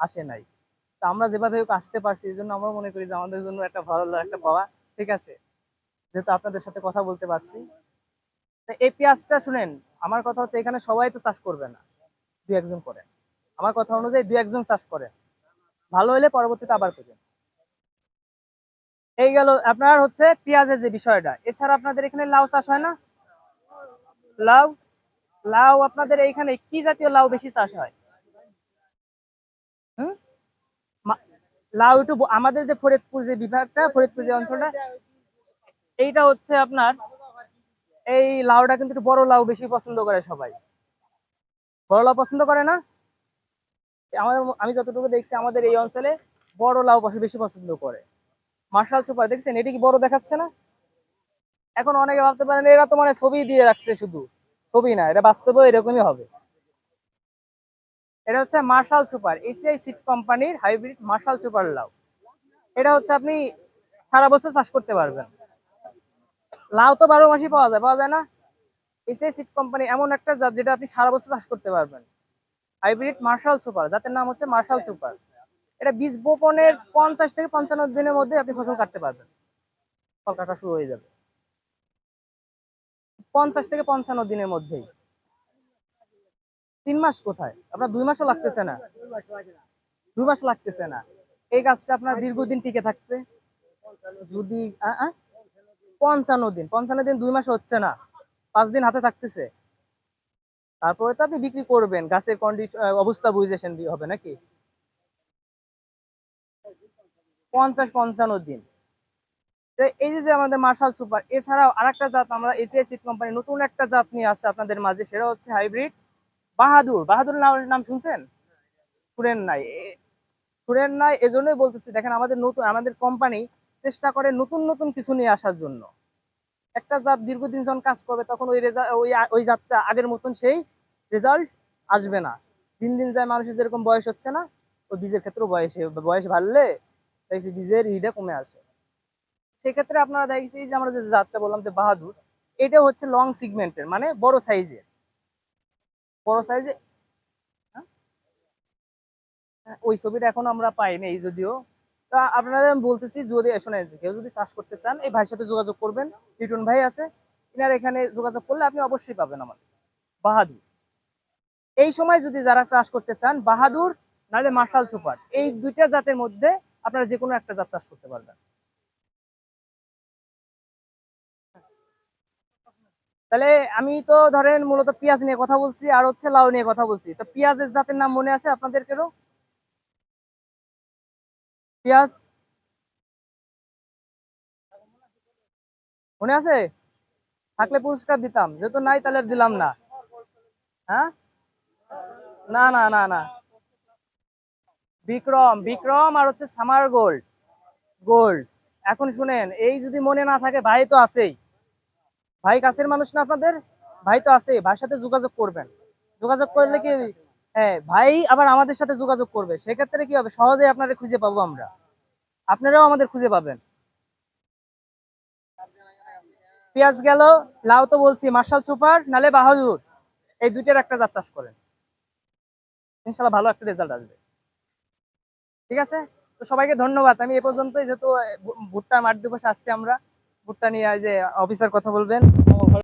আসে নাই। তো আমরা যেভাবে হোক আসতে পারছি, এই জন্য আমরা মনে করি যে আমাদের জন্য একটা ভালো একটা পাওয়া, ঠিক আছে? যেহেতু আপনাদের সাথে কথা বলতে পারছি। এই পেঁয়াজটা শুনেন, আমার কথা হচ্ছে এখানে সবাই তো চাষ করবে না, দু একজন করে। আমার কথা অনুযায়ী দু একজন চাষ করে। ভালো হলে পরবর্তীতে আবার করবেন। এই গেল আপনার হচ্ছে পেঁয়াজের যে বিষয়টা। এছাড়া আপনাদের এখানে লাউ চাষ হয় না? লাউ? লাউ আপনাদের এইখানে কি জাতীয় লাউ বেশি চাষ হয়? লাউ একটু আমাদের যে ফরিদপুর যে বিভাগটা, ফরিদপুর যে অঞ্চলটা, এইটা হচ্ছে আপনার, এই লাউটা কিন্তু বড় লাউ বেশি পছন্দ করে সবাই। বড় লাউ পছন্দ করে না? আমাদের আমি যতটুকু দেখছি, আমাদের এই অঞ্চলে বড় লাউ বেশি পছন্দ করে। মার্শাল সুপার, দেখছেন? এটি কি বড় দেখাচ্ছে না? এখন অনেকে ভাবতে পারেন, এরা তো মানে ছবি দিয়ে রাখছে শুধু। ছবি না, এটা বাস্তবেও এরকমই হবে। এটা হচ্ছে মার্শাল সুপার এসিআই সিট কোম্পানির হাইব্রিড মার্শাল সুপার লাউ। এটা হচ্ছে আপনি সারা বছর চাষ করতে পারবেন। লাউ তো বারো মাসই পাওয়া যায় পাওয়া যায় না? এসিআই সিট কোম্পানি এমন একটা জাত যেটা আপনি সারা বছর চাষ করতে পারবেন। হাইব্রিড মার্শাল সুপার যাদের নাম হচ্ছে মার্শাল সুপার এটা বীজ বপনের পঞ্চাশ থেকে পঞ্চান্ন দিনের মধ্যে আপনি ফসল কাটতে পারবেন। ফল কাটা শুরু হয়ে যাবে। পঞ্চাশ থেকে পঞ্চান্ন দিনের মধ্যেই। তিন মাস কোথায়? আপনার দুই মাসও লাগতেছে না। দুই মাস লাগতেছে না। এই গাছটা আপনার দীর্ঘদিন টিকে থাকবে? যদি? পঞ্চান্ন দিন। পঞ্চান্ন দিন দুই মাস হচ্ছে না। পাঁচ দিন হাতে থাকতেছে। তারপরে তো আপনি বিক্রি করবেন। গাছের কন্ডিশন অবস্থা বুঝেছেন হবে নাকি? পঞ্চাশ পঞ্চান্ন দিন। এই যে যে আমাদের মার্শাল সুপার এছাড়াও আরেকটা জাত আমরা এসিআই সিট কোম্পানি নতুন একটা জাত নিয়ে আসছে আপনাদের মাঝে, সেটা হচ্ছে হাইব্রিড বাহাদুর বাহাদুর নাম শুনছেন? শুনেন নাই। শুনেন নাই এজন্যই বলতেছি, দেখেন আমাদের নতুন, আমাদের কোম্পানি চেষ্টা করে নতুন নতুন কিছু নিয়ে আসার জন্য। একটা জাত দীর্ঘদিন যখন কাজ করবে, তখন ওই রেজাল্ট ওই জাতটা আগের মতন সেই রেজাল্ট আসবে না। দিন দিন যায় মানুষের যেরকম বয়স হচ্ছে না, ওই বীজের ক্ষেত্রেও বয়স বয়স বাড়লে দেখছি বীজের ইটা কমে আসে। সেক্ষেত্রে আপনারা দেখছি যে আমরা যে জাতটা বললাম যে বাহাদুর, এটা হচ্ছে লং সিগমেন্টের মানে বড় সাইজের বড় সাইজে ওই ছবিটা এখন আমরা পাইনি এই যদিও। তা আপনাদের আমি বলতেছি, যদি শোনেন, কেউ যদি চাষ করতে চান, এই ভাইয়ের সাথে যোগাযোগ করবেন। লিটন ভাই আছে, ইনার এখানে যোগাযোগ করলে আপনি অবশ্যই পাবেন আমার বাহাদুর। এই সময় যদি যারা চাষ করতে চান, বাহাদুর নাহলে মার্শাল সুপার। এই দুইটা জাতের মধ্যে আপনারা যে কোনো একটা জাত চাষ করতে পারবেন। তাহলে আমি তো ধরেন মূলত পেঁয়াজ নিয়ে কথা বলছি, আর হচ্ছে লাউ নিয়ে কথা বলছি। তো পেঁয়াজের জাতের নাম মনে আছে আপনাদের কেউ? পেঁয়াজ? মনে আছে? থাকলে পুরস্কার দিতাম, যেহেতু নাই তাহলে দিলাম না। হ্যাঁ? না না না না। বিক্রম বিক্রম আর হচ্ছে সামার গোল্ড। গোল্ড। এখন শুনেন, এই যদি মনে না থাকে, ভাই তো আছেই। ভাই কাছের মানুষ না আপনাদের? ভাই তো আছে, ভাইয়ের সাথে যোগাযোগ করবেন। যোগাযোগ করলে কি হ্যাঁ ভাই আবার আমাদের সাথে যোগাযোগ করবে। সেক্ষেত্রে কি হবে? সহজে আপনাদের খুঁজে পাবো আমরা। আপনারাও আমাদের খুঁজে পাবেন। পেঁয়াজ গেল, লাউ তো বলছি, মার্শাল সুপার, নালে বাহাদুর। এই দুইটার একটা জাত চাষ করেন। ইনশাল্লাহ ভালো একটা রেজাল্ট আসবে। ঠিক আছে? তো সবাইকে ধন্যবাদ। আমি এ পর্যন্তই যেহেতু ভুট্টা মাঠ দিবসে আসছি আমরা। ভুট্টা নিয়ে যে অফিসার কথা বলবেন।